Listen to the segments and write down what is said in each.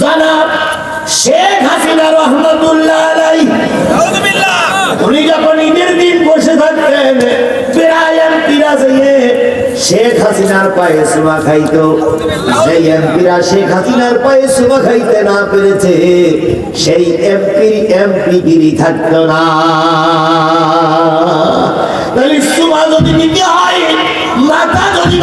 জানাব, শেখ হাসিনা রহমতুল্লাহ আলাই। উনি যখন ঈদের দিন বসে থাকতেন শেখ হাসিনার পায়ে সুমা খাইতো। সেই এমপিরা শেখ হাসিনার পায়ে সুমা খাইতে না পেরেছে, সেই এমপি এমপি গিরি থাকতো না। তাহলে সুমা যদি নিতে হয়, মাথা যদি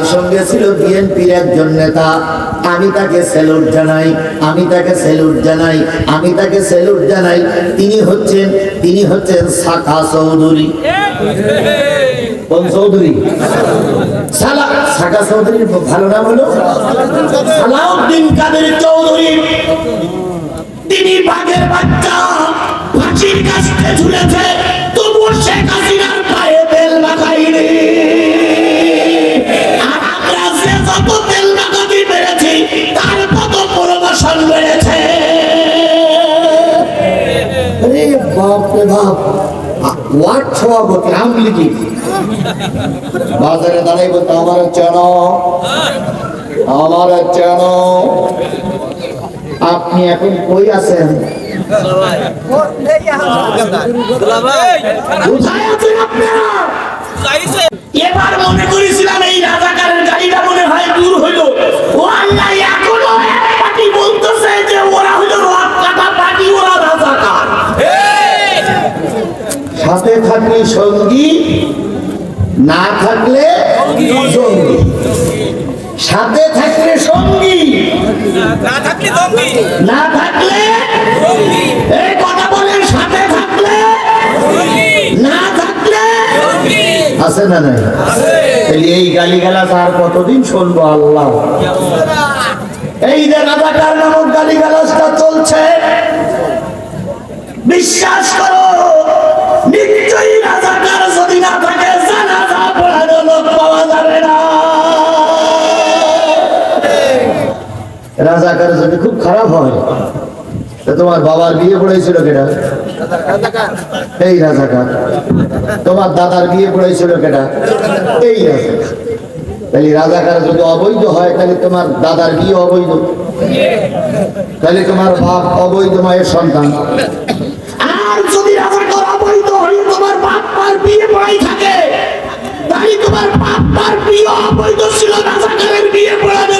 আর তার সঙ্গে ছিল বিএনপির একজন নেতা। আমি তাকে স্যালুট জানাই, আমি তাকে স্যালুট জানাই, আমি তাকে স্যালুট জানাই। তিনি হচ্ছেন তিনি হচ্ছেন কাদের চৌধুরী। তিনি বাঘের বাচ্চা। আরে বাপ। রে বাপ ওয়াট সভাপতি আমলিগি বাজারে দাঁড়াই বলতো আমার চেন আমার চেন আপনি এখন কই আছেন? এবার মনে করেছিলাম এই রাজাকারের সাথে থাকলে সঙ্গী না থাকলে জঙ্গি সাথে থাকলে সঙ্গী না থাকলে না থাকলে এই কথা বলেন সাথে থাকলে না থাকলে আছে না এই আর কতদিন শুনব আল্লাহ? এই যে রাজাকার নামক চলছে বিশ্বাস করো। রাজাকার যদি খুব খারাপ হয়। তোমার বাবার বিয়ে পড়েছিল কেটা এই রাজাকার। তোমার দাদার বিয়ে পড়েছিল কেটা এই রাজাকার। তাহলে রাজাকার যদি অবৈধ হয়, তাহলে তোমার দাদার বিয়ে অবৈধ। তাহলে তোমার বাপ অবৈধ মায়ের সন্তান। আর যদি রাজাকার অবৈধ হয়ে, তোমার বাপ মার বিয়ে পড়াই থাকে। তাহলে তোমার বাপ মার বিয়ে অবৈধ ছিল, রাজাকারের বিয়ে কারণে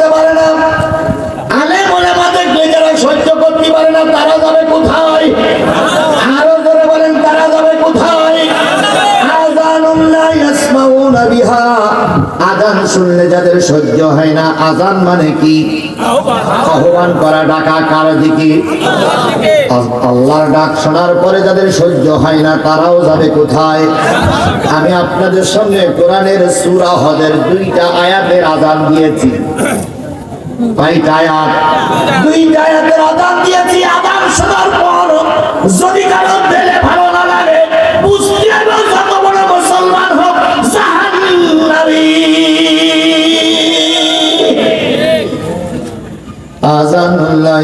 আজান শুনলে যাদের সহ্য হয় না, আজান মানে কি? আহ্বান করা, ডাকা কার দিকে? আল্লাহর ডাক শোনার পরে যাদের সহ্য হয় না, তারাও যাবে কোথায়? আমি আপনাদের সঙ্গে কোরআনের সূরা হদের দুইটা আয়াতের আজান দিয়েছি। কয়টা আয়াত? দুইটা আয়াতের আজান দিয়েছি, আজান শোনার পর যদি কারও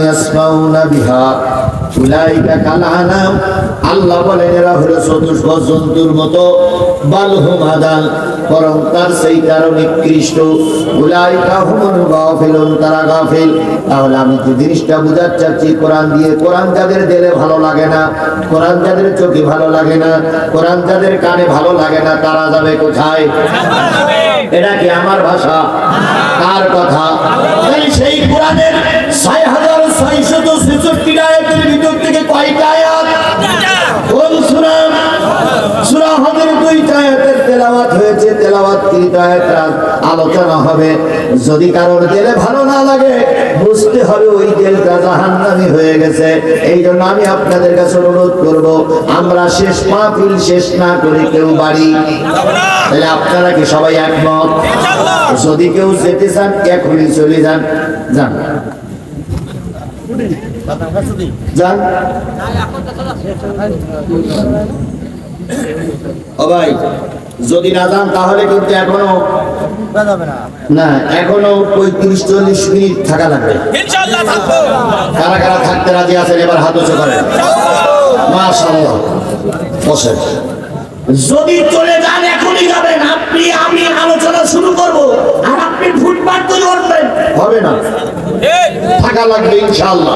ইয়াসমাউনা আল্লাহ বলেন, এরা হলো চতুষ্প জন্তুর মতো। বালহুম বরং তার সেই তারও নিকৃষ্ট। তারা যাদের দিলে ভালো লাগে না, কোরআন যাদের চোখে ভালো লাগে না, কোরআন যাদের কানে ভালো লাগে না, তারা যাবে কোথায়? এটা কি আমার ভাষা? কার কথা। সেই কোরআনের ছয়শত থেকে কয়টা আয়াত কোন সুরা সুরা দুইটা তেলাওয়াত হয়েছে তেলাওয়াত আয়াত আলোচনা হবে যদি কারোর দিলে ভালো না লাগে বুঝতে হবে ওই দিলটা জাহান্নামি হয়ে গেছে এই জন্য আমি আপনাদের কাছে অনুরোধ করব আমরা শেষ মাহফিল শেষ না করে কেউ বাড়ি তাহলে আপনারা কি সবাই একমত যদি কেউ যেতে চান এখনই চলে যান। যান। যান। ও ভাই যদি না যান তাহলে কিন্তু এখনও না। এখনও পঁয়ত্রিশ চল্লিশ মিনিট থাকা লাগবে। ইনশাআল্লাহ থাকব। কারা কারা থাকতে রাজি আছেন এবার হাত উঁচু করেন বসেন যদি চলে যান এখনই যাবেন। আপনি আমি আলোচনা শুরু করব। আর আপনি ফুটপাত তৈরি করবেন। হবে না। থাকা লাগবে ইনশাআল্লাহ।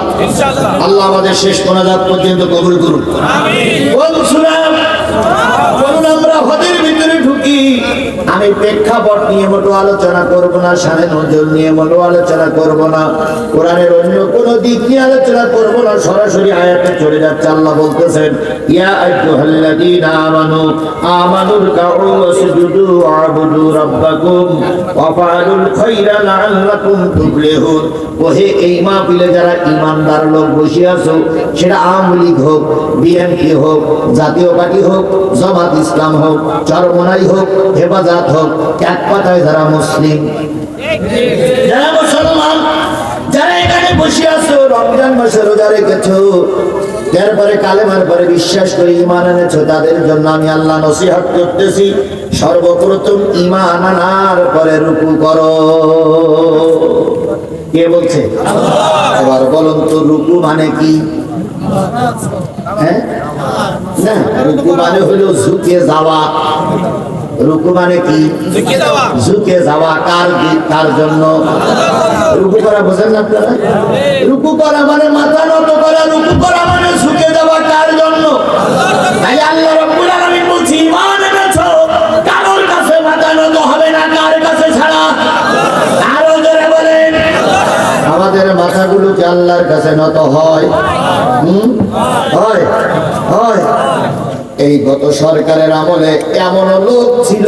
আল্লাহ আমাদের শেষ মোনাজাত পর্যন্ত কবুল করুন। আমিন। বলছিলাম আমি প্রেক্ষাপট নিয়ে মোটো আলোচনা করব না, সাড়ে নজর নিয়ে মোটো আলোচনা করব না। কোরআনের অন্য কোন দিক নিয়ে আলোচনা করব না, সরাসরি আয়াতে চলে যাচ্ছে, আল্লাহ বলতেছেন, ইয়া আমানু আমানুর কাউ ওয়াসজুদু রাব্বাকুম লাআল্লাকুম তুফলিহুন। ওহে এই মাহফিলে যারা লোক বসে আছো, সেটা আওয়ামী লীগ হোক, বিএনপি হোক, জাতীয় পার্টি হোক, জামাত ইসলাম হোক, চরমনাই হোক, হেফাজত হোক পাতায় যারা মুসলিম, যারা মুসলমান, যারা এখানে বসে আছো, রমজান মাসে রোজা রেখেছো তারপরে কালেমার পরে বিশ্বাস করে ইমান এনেছো, তাদের জন্য আমি আল্লাহ নসিহত করতেছি, সর্বপ্রথম ইমান আনার পরে রুকু করো। কে বলছে? এবার বলুন তো, রুকু মানে কি? হ্যাঁ? না, রুকু মানে হলো ঝুঁকে যাওয়া। রুকু মানে কি? ঝুঁকে যাওয়া। কার দিক কার জন্য? রুকু করা বোঝেন না আপনারা? রুকু করা মানে মাথা নত করা রুকু করা মানে ঝুঁকে যাওয়া কার জন্য? তাই আল্লাহ রাব্বুল আলামিন বলছি ইমান এনেছো কারোর কাছে মাথা নত হবে না কার কাছে ছাড়া? আরও জোরে বলেন। আমাদের মাথাগুলো কি আল্লাহর কাছে নত হয় হুম হয় হয় এই গত সরকারের আমলে এমন লোক ছিল।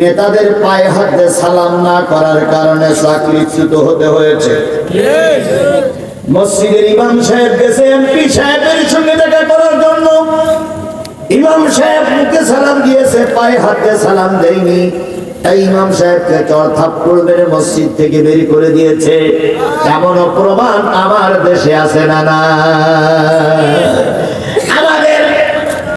নেতাদের পায়ে হাতে সালাম না করার কারণে চাকরিচ্যুত হতে হয়েছে। মসজিদের ইমাম সাহেব গেছে, এমপি সাহেবের সঙ্গে দেখা করার জন্য। ইমাম সাহেব মুখে সালাম দিয়েছে, পায়ে হাতে সালাম দেয়নি। তাই ইমাম সাহেবকে চর থাপ্পড় মেরে মসজিদ থেকে বের করে দিয়েছে। এমন প্রমাণ আমার দেশে আছে না না